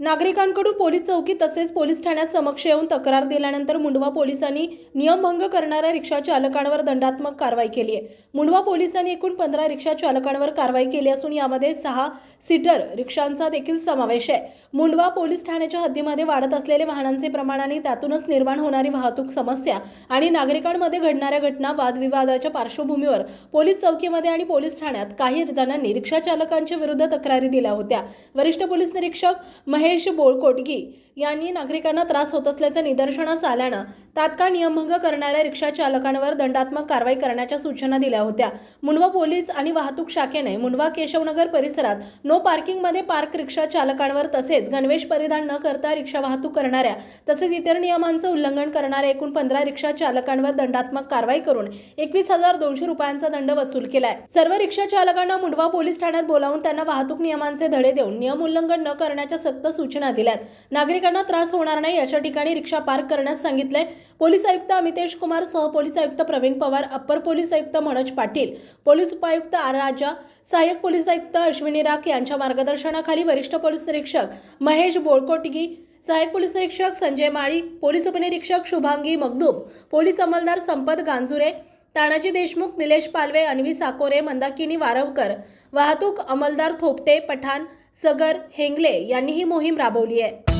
नागरिकांकडून पोलीस चौकी तसेच पोलीस ठाण्यात समक्ष येऊन तक्रार दिल्यानंतर मुंडवा पोलिसांनी नियमभंग करणाऱ्या रिक्षा चालकांवर दंडात्मक कारवाई केली आहे. मुंडवा पोलिसांनी एकूण पंधरा रिक्षा चालकांवर कारवाई केली असून यामध्ये सहा सीटर रिक्षांचा देखील समावेश आहे. मुंडवा पोलीस ठाण्याच्या हद्दीमध्ये वाढत असलेले वाहनांचे प्रमाण आणि त्यातूनच निर्माण होणारी वाहतूक समस्या आणि नागरिकांमध्ये घडणाऱ्या घटना वादविवादाच्या पार्श्वभूमीवर पोलीस चौकीमध्ये आणि पोलीस ठाण्यात काही जणांनी रिक्षा चालकांच्या विरुद्ध तक्रारी दिल्या होत्या. वरिष्ठ पोलीस निरीक्षक महेश बोळकोटगी यांनी नागरिकांना त्रास होत असल्याचं निदर्शनास आल्यानं तात्काळ नियमभंग करणाऱ्या रिक्षा चालकांवर दंडात्मक कारवाई करण्याच्या सूचना दिल्या होत्या. मुंडवा पोलीस आणि वाहतूक शाखेने मुंडवा केशवनगर परिसरात नो पार्किंगमध्ये पार्क रिक्षा चालकांवर तसेच गणवेश परिधान न करता रिक्षा वाहतूक करणाऱ्या तसेच इतर नियमांचं उल्लंघन करणाऱ्या एकूण पंधरा रिक्षा चालकांवर दंडात्मक कारवाई करून एकवीस हजार दोनशे रुपयांचा दंड वसूल केलाय. सर्व रिक्षा चालकांना मुंडवा पोलीस ठाण्यात बोलावून त्यांना वाहतूक नियमांचे धडे देऊन नियम उल्लंघन न करण्याच्या सक्त सूचना दिल्यात. नागरिकांना त्रास होणार नाही अशा ठिकाणी रिक्षा पार्क करण्यास सांगितलंय. पोलीस आयुक्त अमितेश कुमार सहपोलीस आयुक्त प्रवीण पवार अप्पर पोलीस आयुक्त मनोज पाटील पोलीस उपायुक्त आर राजा सहाय्यक पोलीस आयुक्त अश्विनी राख यांच्या मार्गदर्शनाखाली वरिष्ठ पोलीस निरीक्षक महेश बोळकोटगी सहाय्यक पोलीस निरीक्षक संजय माळी पोलीस उपनिरीक्षक शुभांगी मगदूम पोलीस अंमलदार संपत गांजुरे तानाजी देशमुख निलेश पालवे अन्वी साकोरे मंदाकिनी वारवकर वाहतूक अंमलदार थोपटे पठाण सगर हेंगले यांनी ही मोहीम राबवली आहे.